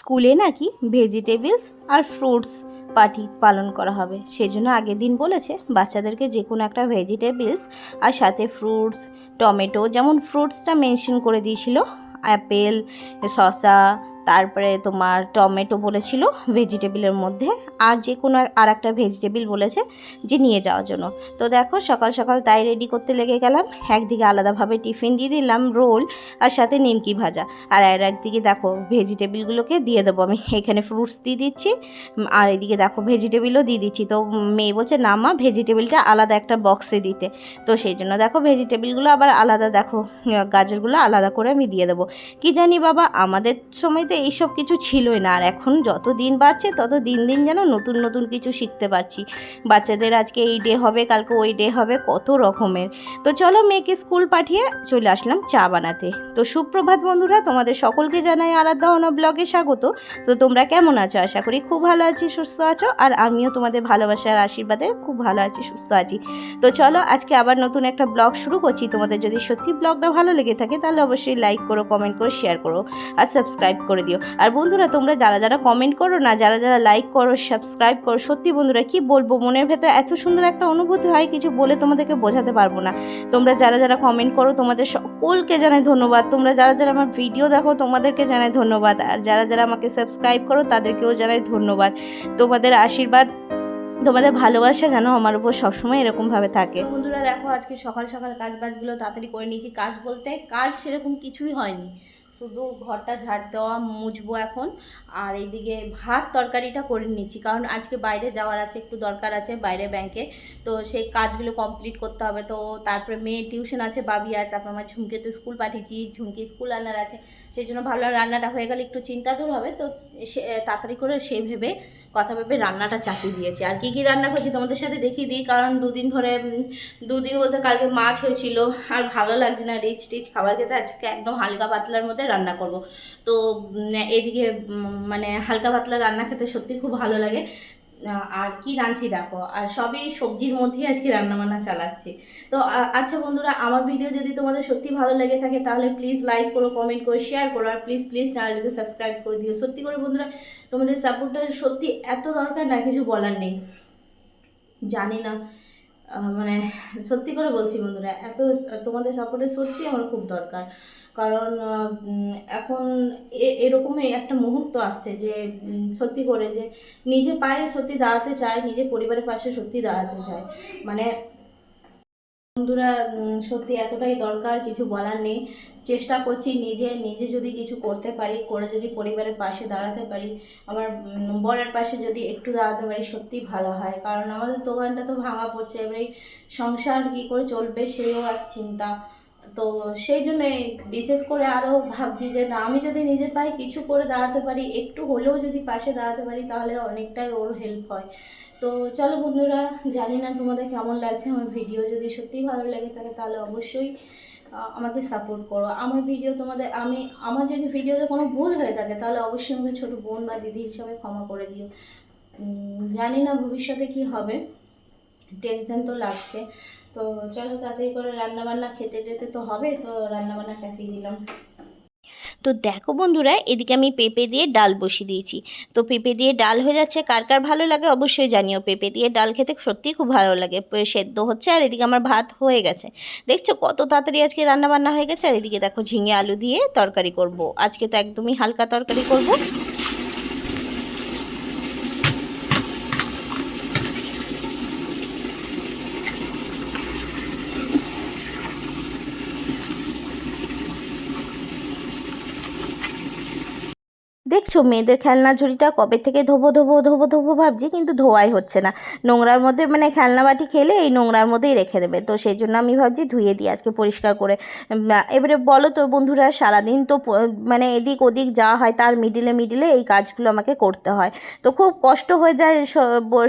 স্কুলে নাকি ভেজিটেবলস আর fruits party পালন করা হবে। সেজন্য আগের দিন বলেছে, বাচ্চাদেরকে যে কোনো একটা ভেজিটেবলস আর সাথে ফ্রুটস, টমেটো, যেমন ফ্রুটসটা মেনশন করে দিয়েছিল, অ্যাপেল, শসা তারপরে তোমার টমেটো বলেছিল ভেজিটেবিলের মধ্যে, আর যে কোনো আর একটা ভেজিটেবিল বলেছে যে নিয়ে যাওয়ার জন্য। তো দেখো, সকাল সকাল তাই রেডি করতে লেগে গেলাম। একদিকে আলাদাভাবে টিফিন দিয়ে দিলাম, রোল, আর সাথে নিমকি ভাজা। আর আর একদিকে দেখো, ভেজিটেবিলগুলোকে দিয়ে দেবো আমি। এখানে ফ্রুটস দিয়ে দিচ্ছি আর এদিকে দেখো, ভেজিটেবিলও দিয়ে দিচ্ছি। তো মেয়ে বলছে, না মা, ভেজিটেবিলটা আলাদা একটা বক্সে দিতে। তো সেই জন্য দেখো, ভেজিটেবিলগুলো আবার আলাদা, দেখো, গাজরগুলো আলাদা করে আমি দিয়ে দেবো। কি জানি বাবা, আমাদের সময় তো এইসব কিছু ছিলই না। আর এখন যত দিন বাড়ছে, তত দিন দিন যেন নতুন নতুন কিছু শিখতে পারছি। বাচ্চাদের আজকে এই ডে হবে, কালকে ওই ডে হবে, কত রকমের। তো চলো মেয়েকে স্কুল পাঠিয়ে চলে আসলাম চা বানাতে। তো সুপ্রভাত বন্ধুরা, তোমাদের সকলকে জানাই আরাধ্যা অন ব্লগে স্বাগত। তো তোমরা কেমন আছো? আশা করি খুব ভালো আছি, সুস্থ আছো, আর আমিও তোমাদের ভালোবাসার আশীর্বাদে খুব ভালো আছি, সুস্থ আছি। তো চলো আজকে আবার নতুন একটা ব্লগ শুরু করছি। তোমাদের যদি সত্যি ব্লগটা ভালো লেগে থাকে, তাহলে অবশ্যই লাইক করো কমেন্ট করো শেয়ার করো, আর সাবস্ক্রাইব করে দিও। আর বন্ধুরা, তোমরা যারা যারা কমেন্ট করো না, যারা যারা লাইক করো সাবস্ক্রাইব করো, সত্যি বন্ধুরা, কি বলব? মনের ভেতরে এত সুন্দর একটা অনুভূতি হয়, কিছু বলে তোমাদেরকে বোঝাতে পারব না। তোমরা যারা যারা কমেন্ট করো, তোমাদের সকলকে জানাই ধন্যবাদ। তোমরা যারা যারা আমার ভিডিও দেখো, তোমাদেরকে জানাই ধন্যবাদ। আর যারা যারা আমাকে সাবস্ক্রাইব করো, তাদেরকেও জানাই ধন্যবাদ। তোমাদের আশীর্বাদ, তোমাদের ভালোবাসা যেন আমার উপর সবসময় এরকমভাবে থাকে। বন্ধুরা, দেখো আজকে সকাল সকাল কাজ বাজগুলো তাড়াতাড়ি করে নিয়েছি। কাজ বলতে কাজ সেরকম কিছুই হয়নি। শুধু ঘরটা ঝাড় দেওয়া, মুছবো এখন। আর এইদিকে ভাত তরকারিটা করে নিচ্ছি, কারণ আজকে বাইরে যাওয়ার আছে, একটু দরকার আছে বাইরে ব্যাংকে তো সেই কাজগুলো কমপ্লিট করতে হবে। তো তারপরে মেয়ে টিউশন আছে, বাবি আর তারপর আমার ঝুমকে তো স্কুল পাঠিয়েছি, ঝুমকে স্কুল রান্নার আছে। সেই জন্য ভাবলাম রান্নাটা হয়ে গেলে একটু চিন্তা দূর হবে। তো সে, তাড়াতাড়ি করে সে ভেবে কথা ভেবে রান্নাটা চাপিয়ে দিয়েছি। আর কি কি রান্না করছি তোমাদের সাথে দেখিয়ে দিই, কারণ দুদিন ধরে দুদিন বলতে কালকে মাছ হয়েছিল, আর ভালো লাগছে না রিচ টিচ খাবার খেতে। আজকে একদম হালকা পাতলার মধ্যে রান্না করব। তো এদিকে মানে হালকা পাতলা রান্না খেতে সত্যি খুব ভালো লাগে। আর কি রাঁধছি দেখো? আর সবই সবজির মধ্যেই আজকে রান্নাবান্না চালাচ্ছি। তো আচ্ছা বন্ধুরা, আমার ভিডিও যদি তোমাদের সত্যি ভালো লেগে থাকে, তাহলে প্লিজ লাইক করো কমেন্ট করো শেয়ার করো, আর প্লিজ প্লিজ চ্যানেলটিকে সাবস্ক্রাইব করে দিও। সত্যি করে বন্ধুরা, তোমাদের সাপোর্টটা সত্যি এত দরকার না, কিছু বলার নেই। জানি না মানে সত্যি করে বলছি বন্ধুরা, এত তোমাদের সাপোর্টের সত্যি আমার খুব দরকার। কারণ এখন এরকমই একটা মুহূর্ত আসছে যে সত্যি করে যে নিজে পায়ে সত্যি দাঁড়াতে চায়, নিজের পরিবারের পাশে সত্যি দাঁড়াতে চায়। মানে বন্ধুরা সত্যি এতটাই দরকার, কিছু বলার নেই। চেষ্টা করছি নিজে নিজে যদি কিছু করতে পারি, করে যদি পরিবারের পাশে দাঁড়াতে পারি, আমার বরের পাশে যদি একটু দাঁড়াতে পারি, সত্যি ভালো হয়। কারণ আমাদের দোকানটা তো ভাঙা পড়ছে, এবারে সংসার কী করে চলবে, সেও এক চিন্তা তো সেই জন্য বিশেষ করে আরও ভাবছি যে, না, আমি যদি নিজের পায়ে কিছু করে দাঁড়াতে পারি, একটু হলেও যদি পাশে দাঁড়াতে পারি, তাহলে অনেকটাই ওর হেল্প হয়। তো চলো বন্ধুরা, জানি না তোমাদের কেমন লাগছে আমার ভিডিও যদি সত্যিই ভালো লাগে থাকে তাহলে অবশ্যই আমাকে সাপোর্ট করো। আমার ভিডিও তোমাদের, আমি, আমার যদি ভিডিওতে কোনো ভুল হয়ে থাকে, তাহলে অবশ্যই আমাকে ছোটো বোন বা দিদি হিসাবে ক্ষমা করে দিও। জানি না ভবিষ্যতে কি হবে। টেনশন তো লাগছে। তো চলো তাড়াতাড়ি করে রান্না বান্না খেতে যেতে তো হবে, তো রান্না বান্না চাপিয়ে দিলাম। তো দেখো বন্ধুরা, এদিকে আমি পেঁপে দিয়ে ডাল বসিয়ে দিয়েছি। তো পেঁপে দিয়ে ডাল হয়ে যাচ্ছে, কার কার ভালো লাগে অবশ্যই জানিও। পেঁপে দিয়ে ডাল খেতে সত্যিই খুব ভালো লাগে সেদ্ধ হচ্ছে আর এদিকে আমার ভাত হয়ে গেছে। দেখছ কত তাড়াতাড়ি আজকে রান্না বান্না হয়ে গেছে? আর এদিকে দেখো ঝিঙে আলু দিয়ে তরকারি করব। আজকে তো একদমই হালকা তরকারি করব। দেখছ মেয়েদের খেলনা ঝুড়িটা কবে থেকে ধোবো ধোবো ধোবো ধোবো ভাবছি, কিন্তু ধোয়াই হচ্ছে না। নোংরার মধ্যে মানে খেলনা বাটি খেলে এই নোংরার মধ্যেই রেখে দেবে। তো সেই জন্য আমি ভাবছি ধুয়ে দিই আজকে পরিষ্কার করে। এবারে বলো তো বন্ধুরা, সারাদিন তো মানে এদিক ওদিক যাওয়া হয় তার মিডিলে মিডিলে এই কাজগুলো আমাকে করতে হয়। তো খুব কষ্ট হয়ে যায়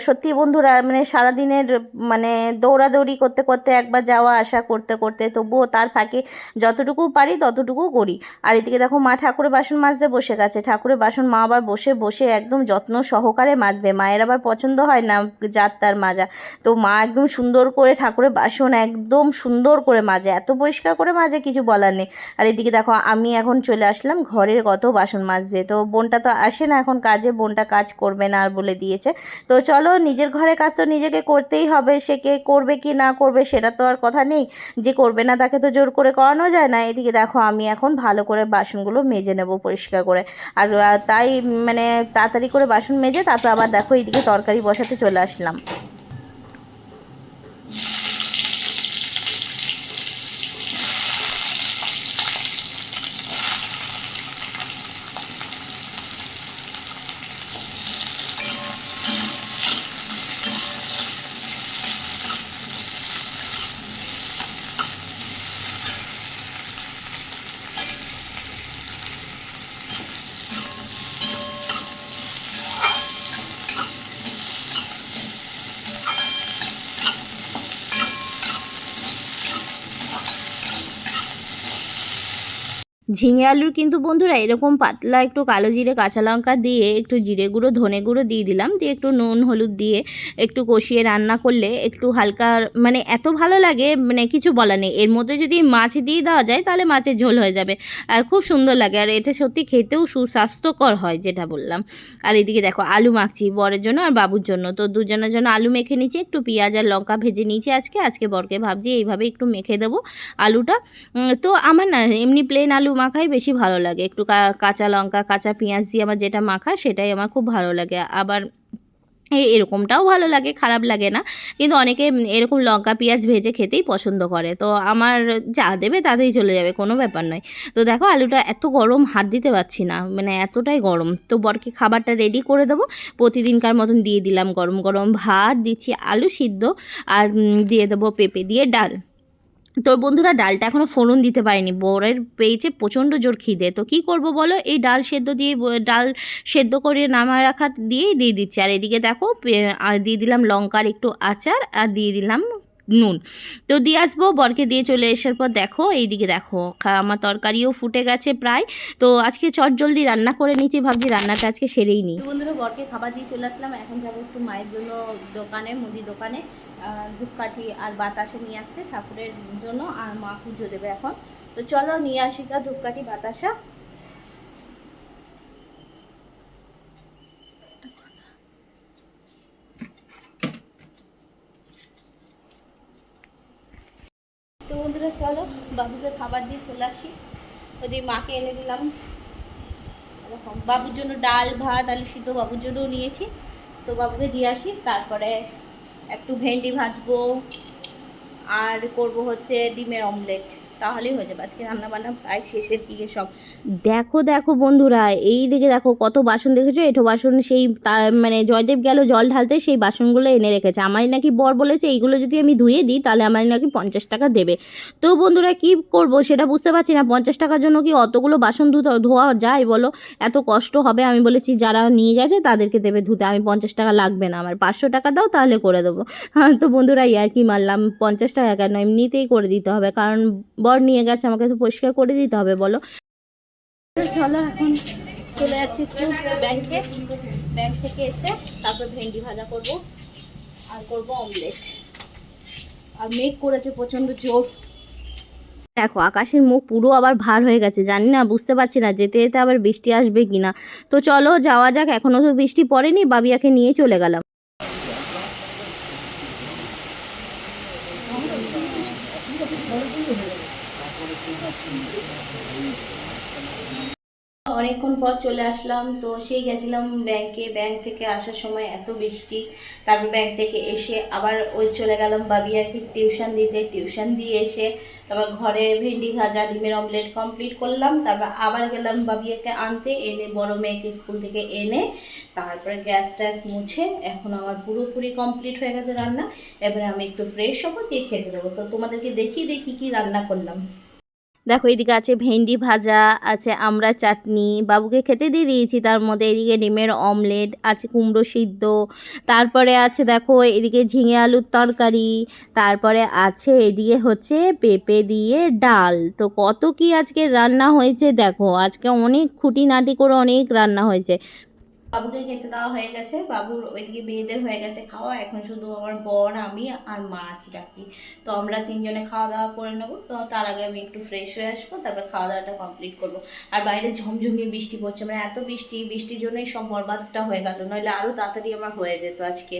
সত্যি বন্ধুরা মানে সারাদিনের মানে দৌড়াদৌড়ি করতে করতে একবার যাওয়া, আসা, করতে করতে তবুও তার ফাঁকে যতটুকু পারি ততটুকু করি। আর এদিকে দেখো মা ঠাকুরের বাসন মাজতে বসে গেছে। ঠাকুরের করে বাসন মা আবার বসে বসে একদম যত্ন সহকারে মাজবে। মায়ের আবার পছন্দ হয় না যার তার মাজা। তো মা একদম সুন্দর করে ঠাকুরের বাসন একদম সুন্দর করে মাজে। এত পরিষ্কার করে মাজে, কিছু বলার নেই। আর এদিকে দেখো, আমি এখন চলে আসলাম ঘরের কত বাসন মাজতে। তো বোনটা তো আসে না এখন কাজে, বোনটা কাজ করবে না আর বলে দিয়েছে। তো চলো, নিজের ঘরে কাজ তো নিজেকে করতেই হবে। সে কে করবে কি না করবে সেটা তো আর কথা নেই। যে করবে না তাকে তো জোর করে করানো যায় না। এদিকে দেখো, আমি এখন ভালো করে বাসনগুলো মেজে নেব পরিষ্কার করে। আর তাই মানে তাড়াতাড়ি করে বাসন মেজে তারপর আবার দেখো এইদিকে তরকারি বসাতে চলে আসলাম। ঝিঙে আলুর কিন্তু বন্ধুরা এরকম পাতলা একটু কালো জিরে, কাঁচা লঙ্কা দিয়ে একটু জিরে গুঁড়ো, ধনে গুঁড়ো দিয়ে দিলাম। দিয়ে একটু নুন, হলুদ দিয়ে একটু কষিয়ে রান্না করলে একটু হালকা মানে এত ভালো লাগে মানে কিছু বলার নেই। এর মধ্যে যদি মাছ দিয়ে দেওয়া যায় তাহলে মাছের ঝোল হয়ে যাবে। আর খুব সুন্দর লাগে, আর এটা সত্যি খেতেও সুস্বাস্থ্যকর হয়, যেটা বললাম। আর এদিকে দেখো, আলু মাখছি বরের জন্য আর বাবুর জন্য। তো দুজনের জন্য আলু মেখে নিয়েছি একটু পেঁয়াজ আর লঙ্কা ভেজে নিয়েছি আজকে। আজকে বরকে ভাবছি এইভাবে একটু মেখে দেবো আলুটা। তো আমার না এমনি প্লেন আলু মাখাই বেশি ভালো লাগে। একটু কাঁচা লঙ্কা, কাঁচা পেঁয়াজ দিয়ে আমার যেটা মাখা সেটাই আমার খুব ভালো লাগে। আবার এরকমটাও ভালো লাগে, খারাপ লাগে না। কিন্তু অনেকে এরকম লঙ্কা, পেঁয়াজ ভেজে খেতেই পছন্দ করে। তো আমার যা দেবে তাতেই চলে যাবে, কোনো ব্যাপার নয়। তো দেখো আলুটা এত গরম হাত দিতে পারছি না মানে এতটাই গরম। তো বরকে খাবারটা রেডি করে দেবো। প্রতিদিনকার মতন দিয়ে দিলাম গরম গরম ভাত, দিচ্ছি আলু সিদ্ধ আর দিয়ে দেবো পেঁপে দিয়ে ডাল। তো বন্ধুরা ডালটা এখনও ফোড়ন দিতে পারিনি। বরের পেয়েছে প্রচণ্ড জোর খিদে। তো কি করব বলো? এই ডাল সেদ্ধ দিয়ে ডাল সেদ্ধ করে নামা রাখা দিয়েই দিয়ে দিচ্ছি। আর এদিকে দেখো দিয়ে দিলাম লঙ্কার একটু আচার আর দিয়ে দিলাম নুন। তো দিয়ে আসব, বরকে দিয়ে চলে আসার পর দেখো, এইদিকে দেখো আমার তরকারিও ফুটে গেছে প্রায়। তো আজকে চট জলদি রান্না করে নিচ্ছি ভাবছি রান্নাটা আজকে সেরেই নিই। বন্ধুরা, বরকে খাবার দিয়ে চলে আসলাম। এখন যাব একটু মায়ের জন্য দোকানে মুদি দোকানে। ধূপকাঠি আর বাতাসে নিয়ে আসতে ঠাকুরের জন্য আর মা পুজো দেবে এখন। তো চলো নিয়ে আসি গা ধূপকাঠি, বাতাসা। তো বন্ধুরা, চলো বাবুকে খাবার দিয়ে চলে আসি। ওদিকে মাকে এনে দিলাম। বাবুর জন্য ডাল, ভাত, আলু সিদ্ধ বাবুর জন্যও নিয়েছি। তো বাবুকে দিয়ে আসি, তারপরে একটু ভেন্ডি ভাজবো আর করব হচ্ছে ডিমের অমলেট তাহলেই হয়ে যাবে। আজকে রান্না বান্না প্রায় শেষের দিকে সব। দেখো দেখো বন্ধুরা, এই দিকে দেখো কত বাসন দেখেছ? এঠো বাসন সেই মানে জয়দেব গেল জল ঢালতে, সেই বাসনগুলো এনে রেখেছে। আমায় নাকি বর বলেছে, এইগুলো যদি আমি ধুয়ে দিই, তাহলে আমার নাকি পঞ্চাশ টাকা দেবে। তো বন্ধুরা, কি করব সেটা বুঝতে পারছি না। পঞ্চাশ টাকার জন্য কি অতগুলো বাসন ধোয়া যায় বলো? এত কষ্ট হবে, আমি বলেছি যারা নিয়ে গেছে, তাদেরকে দেবে ধুতে। আমি পঞ্চাশ টাকা লাগবে না, আমার পাঁচশো টাকা দাও, তাহলে করে দেবো। হ্যাঁ তো বন্ধুরা ইয়ার কি মারলাম। পঞ্চাশ টাকা কেন? এমনিতেই করে দিতে হবে। কারণ বর নিয়ে গেছে আমাকে তো পরিষ্কার করে দিতে হবে বলো। চলো এখন চলে যাচ্ছি ব্যাংকে। ব্যাংক থেকে এসে তারপর ভেন্ডি ভাজা করব আর করব অমলেট। আর মেঘ করেছে প্রচণ্ড জোর। দেখো আকাশের মুখ পুরো আবার ভার হয়ে গেছে জানি না বুঝতে পারছি না যেতে যেতে আবার বৃষ্টি আসবে কিনা। তো চলো যাওয়া যাক এখনও তো বৃষ্টি পড়েনি বাবিয়াকে নিয়ে চলে গেলাম। অনেকক্ষণ পর চলে আসলাম। তো সেই গেছিলাম ব্যাংকে ব্যাংক থেকে আসার সময় এত বৃষ্টি। তারপর ব্যাংক থেকে এসে আবার ওই চলে গেলাম বাবিয়াকে টিউশন দিতে। টিউশন দিয়ে এসে তারপর ঘরে ভেন্ডি ভাজা, ডিমের অমলেট কমপ্লিট করলাম। তারপর আবার গেলাম বাবিয়াকে আনতে। এনে বড় মেয়েকে স্কুল থেকে এনে তারপরে গ্যাস ট্যাস মুছে এখন আমার পুরোপুরি কমপ্লিট হয়ে গেছে রান্না। এবারে আমি একটু ফ্রেশ হব, দিয়ে খেতে দেবো। তো তোমাদেরকে দেখিয়ে দেখি কি রান্না করলাম। দেখো, এদিকে আছে ভেন্ডি ভাজা, আছে আমরা চাটনি। বাবুকে খেতে দিয়ে দিয়েছি, তার মধ্যে এদিকে ডিমের অমলেট, আছে কুমড়ো সিদ্ধ। তারপরে আছে দেখো, এদিকে ঝিঙে আলুর তরকারি। তারপরে আছে এদিকে হচ্ছে পেঁপে দিয়ে ডাল। তো কত কি আজকে রান্না হয়েছে দেখো, আজকে অনেক খুঁটিনাটি করে অনেক রান্না হয়েছে। বাবুকে খেতে দেওয়া হয়ে গেছে। বাবুর ওইদিকে মেয়েদের হয়ে গেছে খাওয়া। এখন শুধু আমার বর আমি আর মা আছি বাকি। তো আমরা তিনজনে খাওয়া দাওয়া করে নেব। তো তার আগে আমি একটু ফ্রেশ হয়ে আসব, তারপর খাওয়া দাওয়াটা কমপ্লিট করব। আর বাইরে ঝমঝমিয়ে বৃষ্টি পড়ছে। মানে এত বৃষ্টি, বৃষ্টির জন্যই সব বরবাদটা হয়ে গেল। নইলে আরও তাড়াতাড়ি আমার হয়ে যেত আজকে।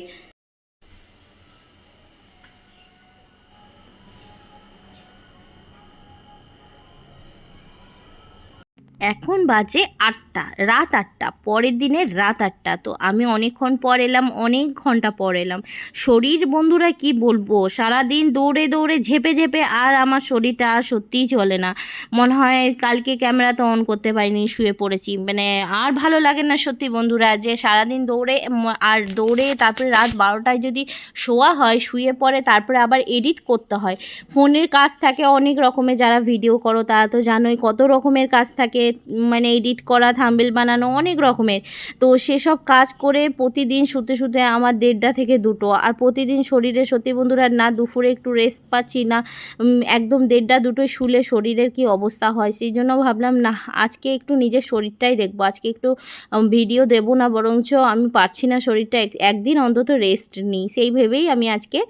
এখন বাজে আটটা, রাত আটটা, পরের দিনের রাত আটটা। তো আমি অনেকক্ষণ পর এলাম, অনেক ঘণ্টা পর এলাম। শরীর বন্ধুরা কি বলব? সারাদিন দৌড়ে দৌড়ে, ঝেপে ঝেপে আর আমার শরীরটা আর সত্যিই চলে না। মনে হয় কালকে ক্যামেরা তো অন করতে পারিনি, শুয়ে পড়েছি। মানে আর ভালো লাগে না সত্যি বন্ধুরা যে সারাদিন দৌড়ে আর দৌড়ে তারপরে রাত বারোটায় যদি শোয়া হয়, শুয়ে পড়ে, তারপরে আবার এডিট করতে হয়। ফোনের কাজ থাকে অনেক রকমের, যারা ভিডিও করো তারা তো জানোই কত রকমের কাজ থাকে। মানে এডিট করা থাম্বেল বানানো অনেক রকমের। তো সেসব কাজ করে প্রতিদিন শুতে শুতে আমার দেড়টা থেকে দুটো। আর প্রতিদিন শরীরে সত্যি বন্ধুরা না, দুপুরে একটু রেস্ট পাচ্ছি না একদম দেড়টা দুটোই শুলে শরীরের কি অবস্থা হয়? সেই জন্য ভাবলাম না আজকে একটু নিজের শরীরটাই দেখব। আজকে একটু ভিডিও দেবো না, বরঞ্চ আমি পারছি না শরীরটা। এক- একদিন অন্তত রেস্ট নিই। সেই ভেবেই আমি আজকে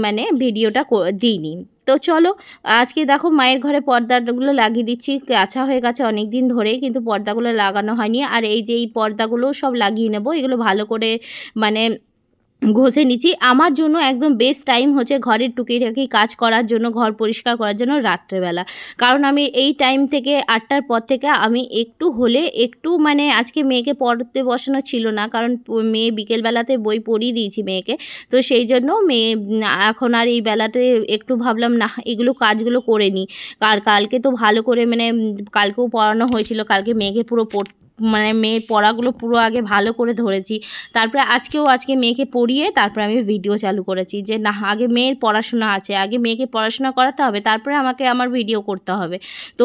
মানে ভিডিওটা কো- দিইনি। তো চলো, আজকে দেখো মায়ের ঘরে পর্দাগুলো লাগিয়ে দিচ্ছি। কাছা হয়ে গেছে অনেক দিন ধরে কিন্তু পর্দাগুলো লাগানো হয়নি। আর এই যে এই পর্দাগুলো সব লাগিয়ে নেব। এগুলো ভালো করে মানে ঘষে নিচ্ছি। আমার জন্য একদম বেস্ট টাইম হচ্ছে ঘরের টুকিটাকি কাজ করার জন্য, ঘর পরিষ্কার করার জন্য রাত্রেবেলা। কারণ আমি এই টাইম থেকে আটটার পর থেকে আমি একটু হলে একটু মানে আজকে মেয়েকে পড়তে বসানো ছিল না, কারণ মেয়ে বিকেলবেলাতে বই পড়িয়ে দিয়েছি মেয়েকে। তো সেই জন্য মেয়ে এখন আর এই বেলাতে একটু ভাবলাম, না, এগুলো কাজগুলো করে নিই। আর কালকে তো ভালো করে মানে কালকেও পড়ানো হয়েছিল, কালকে মেয়েকে পুরো পড় মানে মেয়ের পড়াগুলো পুরো আগে ভালো করে ধরেছি। তারপরে আজকেও আজকে মেয়েকে পড়িয়ে তারপরে আমি ভিডিও চালু করেছি যে না আগে মেয়ের পড়াশোনা আছে আগে মেয়েকে পড়াশোনা করাতে হবে তারপরে আমাকে আমার ভিডিও করতে হবে। তো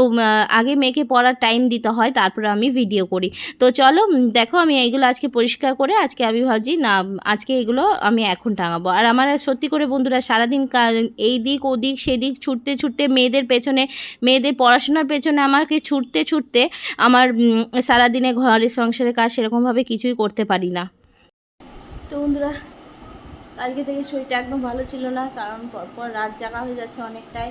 আগে মেয়েকে পড়ার টাইম দিতে হয় তারপরে আমি ভিডিও করি। তো চলো দেখো আমি এইগুলো আজকে পরিষ্কার করে আজকে আমি ভাবছি না আজকে এগুলো আমি এখন টাঙাবো। আর আমার সত্যি করে বন্ধুরা সারাদিন এই দিক ওদিক সেদিক ছুটতে ছুটতে মেয়েদের পেছনে মেয়েদের পড়াশোনার পেছনে আমাকে ছুটতে ছুটতে আমার উম, সারাদিনে ঘরের সংসারের কাজ সেরকমভাবে কিছুই করতে পারি না। তো বন্ধুরা কালকে থেকে শরীরটা একদম ভালো ছিল না, কারণ পরপর রাত জাগা হয়ে যাচ্ছে অনেকটাই।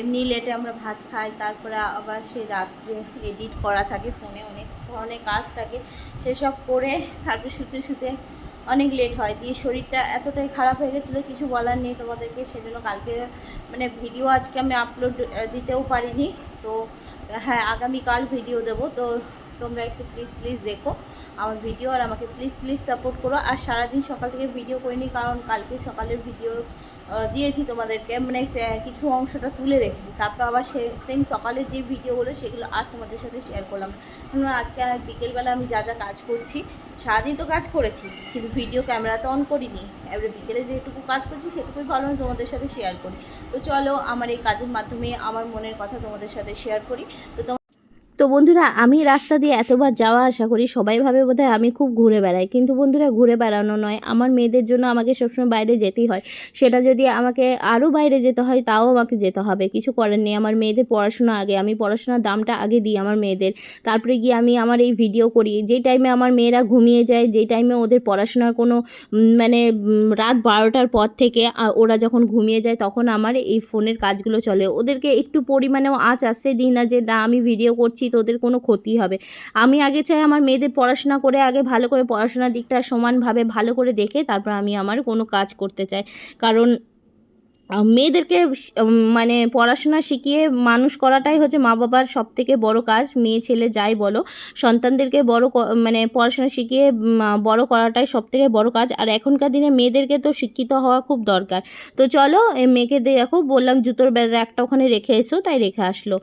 এমনি লেটে আমরা ভাত খাই, তারপরে আবার সেই রাত্রে এডিট করা থাকে ফোনে অনেক ধরনের কাজ থাকে। সেসব করে তারপরে শুতে শুতে অনেক লেট হয়। দিয়ে শরীরটা এতটাই খারাপ হয়ে গেছিল, কিছু বলার নেই তোমাদেরকে, সেজন্য কালকে মানে ভিডিও আজকে আমি আপলোড দিতেও পারিনি। তো হ্যাঁ আগামীকাল ভিডিও দেবো। তো তোমরা একটু প্লিজ প্লিজ দেখো আমার ভিডিও আর আমাকে প্লিজ প্লিজ সাপোর্ট করো। আর সারাদিন সকাল থেকে ভিডিও করিনি, কারণ কালকে সকালের ভিডিও দিয়েছি তোমাদেরকে। মানে কিছু অংশটা তুলে রেখেছি। তারপর আবার সে সেম সকালের যে ভিডিওগুলো সেগুলো আর তোমাদের সাথে শেয়ার করলাম না। আজকে বিকেলবেলা আমি যা যা কাজ করছি, সারাদিন তো কাজ করেছি, কিন্তু ভিডিও ক্যামেরা তো অন করিনি। এবারে বিকেলে যেটুকু কাজ করছি, সেটুকুই ভাবলাম তোমাদের সাথে শেয়ার করি। তো চলো, আমার এই কাজের মাধ্যমে, আমার মনের কথা তোমাদের সাথে শেয়ার করি। তো তো বন্ধুরা, আমি রাস্তা দিয়ে এতবার যাওয়া আসা করি সবাই ভাবে বোধহয় আমি খুব ঘুরে বেড়াই। কিন্তু বন্ধুরা, ঘুরে বেড়ানো নয়। আমার মেয়েদের জন্য আমাকে সবসময় বাইরে যেতেই হয়। সেটা যদি আমাকে আরও বাইরে যেতে হয়, তাও আমাকে যেতে হবে। কিছু করার নেই। আমার মেয়েদের পড়াশোনা আগে। আমি পড়াশোনার দামটা আগে দিই আমার মেয়েদের। তারপরে গিয়ে আমি আমার এই ভিডিও করি। যেই টাইমে আমার মেয়েরা ঘুমিয়ে যায় যেই টাইমে ওদের পড়াশোনার কোনো মানে রাত বারোটার পর থেকে ওরা যখন ঘুমিয়ে যায়, তখন আমার এই ফোনের কাজগুলো চলে। ওদেরকে একটু পরিমাণেও আঁচ আসতে দিই না যে, না, আমি ভিডিও করছি তো ওদের কোনো ক্ষতি হবে। আমি আগে চাই আমার মেয়েদের পড়াশোনা করে, আগে ভালো করে পড়াশোনার দিকটা সমানভাবে ভালো করে দেখে তারপর আমি আমার কোনো কাজ করতে চাই। কারণ মেয়েদেরকে মানে পড়াশোনা শিখিয়ে মানুষ করাটাই হচ্ছে মা বাবার সব থেকে বড় কাজ। মেয়ে, ছেলে যাই বলো, সন্তানদেরকে বড় মানে পড়াশোনা শিখিয়ে বড় করাটাই সব থেকে বড় কাজ। আর এখনকার দিনে মেয়েদেরকে তো শিক্ষিত হওয়া খুব দরকার। তো চলো মেয়েকে দেখো, বললাম জুতোর র্যাকটা ওখানে রেখে এসো, তাই রেখে আসলো।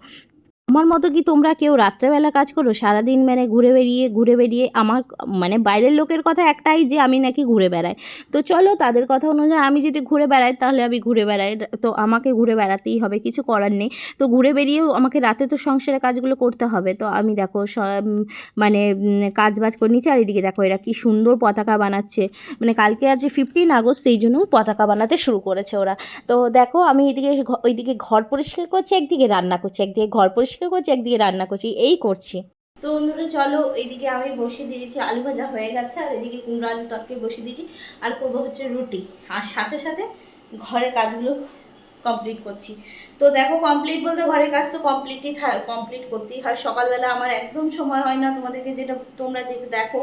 আমার মতো কি তোমরা কেউ রাত্রেবেলা কাজ করো? সারাদিন মানে ঘুরে বেরিয়ে ঘুরে বেরিয়ে আমার মানে বাইরের লোকের কথা একটাই যে আমি নাকি ঘুরে বেড়াই। তো চলো তাদের কথা অনুযায়ী আমি যদি ঘুরে বেড়াই তাহলে আমি ঘুরে বেড়াই। তো আমাকে ঘুরে বেড়াতেই হবে, কিছু করার নেই। তো ঘুরে বেরিয়েও আমাকে রাতে তো সংসারের কাজগুলো করতে হবে। তো আমি দেখো মানে কাজ বাজ করে নিচ্ছি আর এদিকে দেখো এরা কি সুন্দর পতাকা বানাচ্ছে। মানে কালকে আছে ফিফটিন আগস্ট সেই জন্য পতাকা বানাতে শুরু করেছে ওরা। তো দেখো আমি এদিকে ওইদিকে ঘর পরিষ্কার করছি, একদিকে রান্না করছি, একদিকে ঘর পরিষ্কার করছি একদিকে রান্না করছি, এই করছি। তো বন্ধুরা, চলো এইদিকে আমি বসিয়ে দিয়েছি আলু ভাজা হয়ে গেছে, আর এদিকে কুমড়ো আলু তরকারি বসিয়ে দিয়েছি, আর করব হচ্ছে রুটি। আর সাথে সাথে ঘরের কাজগুলো কমপ্লিট করছি। তো দেখো কমপ্লিট বলতে ঘরের কাজ তো কমপ্লিটই কমপ্লিট করতেই হয়। সকালবেলা আমার একদম সময় হয় না তোমাদেরকে যেটা, তোমরা যেটা দেখো,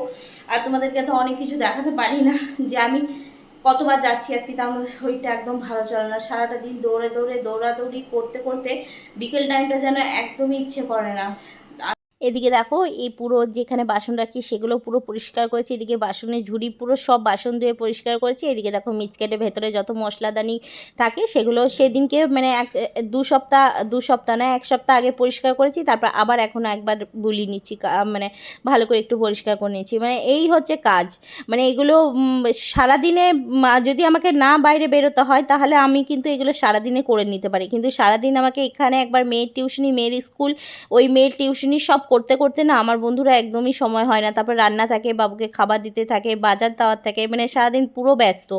আর তোমাদেরকে তো অনেক কিছু দেখাতে পারি না যে আমি কতবার যাচ্ছি আসছি তার মধ্যে শরীরটা একদম ভালো চলে না। সারাটা দিন দৌড়ে দৌড়ে দৌড়াদৌড়ি করতে করতে বিকেল টাইমটা যেন একদমই ইচ্ছে করে না। এদিকে দেখো, এই পুরো যেখানে বাসন রাখি সেগুলো পুরো পরিষ্কার করেছি। এদিকে বাসনের ঝুড়ি পুরো সব বাসন ধুয়ে পরিষ্কার করেছি। এদিকে দেখো মিচকেটের ভেতরে যত মশলাদানি থাকে সেগুলো সেদিনকে মানে এক, দু সপ্তাহ দু সপ্তাহ না, এক সপ্তাহ আগে পরিষ্কার করেছি। তারপর আবার এখনও একবার বুলিয়ে নিচ্ছি মানে ভালো করে একটু পরিষ্কার করে নিচ্ছি মানে এই হচ্ছে কাজ। মানে এগুলো সারাদিনে যদি আমাকে না বাইরে বেরোতে হয়, তাহলে আমি কিন্তু এগুলো সারাদিনে করে নিতে পারি। কিন্তু সারাদিন আমাকে এখানে একবার মেয়ের টিউশনি, মেয়ের স্কুল, ওই মেয়ের টিউশনি সব করতে করতে না আমার বন্ধুরা একদমই সময় হয় না। তারপর রান্না থাকে, বাবুকে খাবার দিতে থাকে, বাজার দেওয়ার থাকে মানে সারাদিন পুরো ব্যস্ত।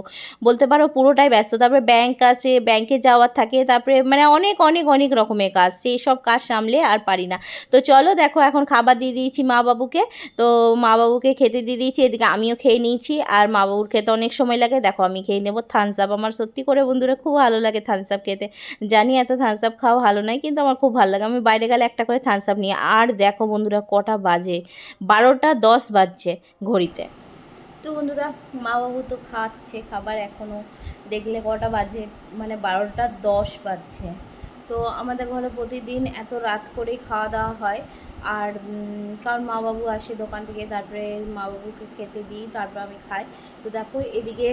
বলতে পারো পুরোটাই ব্যস্ত। তারপরে ব্যাংক আছে ব্যাংকে যাওয়ার থাকে, তারপরে মানে অনেক অনেক অনেক রকমের কাজ। সেই সব কাজ সামলে আর পারি না। তো চলো দেখো এখন খাবার দিয়ে দিয়েছি মা বাবুকে। তো মা বাবুকে খেতে দিয়ে দিয়েছি, এদিকে আমিও খেয়ে নিয়েছি। আর মা বাবুর খেতে অনেক সময় লাগে। দেখো আমি খেয়ে নেব। থামস আপ আমার সত্যি করে বন্ধুরা খুব ভালো লাগে থামস আপ খেতে। জানি এত থামস আপ খাওয়া ভালো নয়, কিন্তু আমার খুব ভালো লাগে। আমি বাইরে গেলে একটা করে থামস আপ নিই। আর দেখো বন্ধুরা, কটা বাজে? বারোটা দশ বাজছে ঘড়িতে। তো বন্ধুরা মা বাবু তো খাচ্ছে, খাবার এখনও দেখলে কটা বাজে? মানে বারোটা দশ বাজছে। তো আমাদের ঘরে প্রতিদিন এত রাত করেই খাওয়া দাওয়া হয়। আর কারণ মা বাবু আসে দোকান থেকে, তারপরে মা বাবুকে খেতে দিই, তারপর আমি খাই। তো দেখো, এদিকে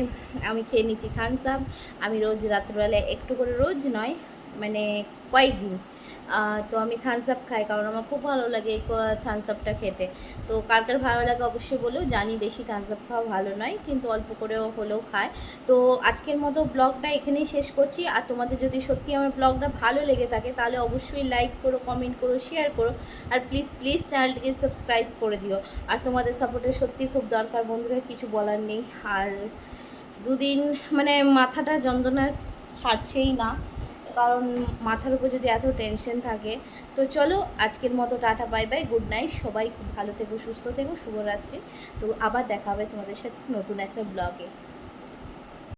আমি খেয়ে নিচ্ছি। থামস আপ আমি রোজ রাত্রিবেলায়, একটু করে রোজ নয় মানে কয়েকদিন তো আমি থামস আপ খাই, কারণ আমার খুব ভালো লাগে এই থামস আপটা খেতে। তো কার কার ভালো লাগে অবশ্যই বলেও, জানি বেশি থামস আপ খাওয়া ভালো নয়, কিন্তু অল্প করেও হলেও খায়। তো আজকের মতো ব্লগটা এখানেই শেষ করছি, আর তোমাদের যদি সত্যি আমার ব্লগটা ভালো লেগে থাকে, তাহলে অবশ্যই লাইক করো কমেন্ট করো শেয়ার করো, আর প্লিজ প্লিজ চ্যানেলটিকে সাবস্ক্রাইব করে দিও। আর তোমাদের সাপোর্টের সত্যি খুব দরকার, বন্ধুরা, কিছু বলার নেই। আর দুদিন মানে মাথাটা যন্ত্রণা ছাড়ছেই না। কারণ মাথার উপর যদি এত টেনশন থাকে, তো চলো আজকের মতো tata bye bye good night সবাই খুব ভালো থেকো, সুস্থ থেকো, শুভরাত্রি। তো আবার দেখা হবে তোমাদের সাথে নতুন একটা ব্লগে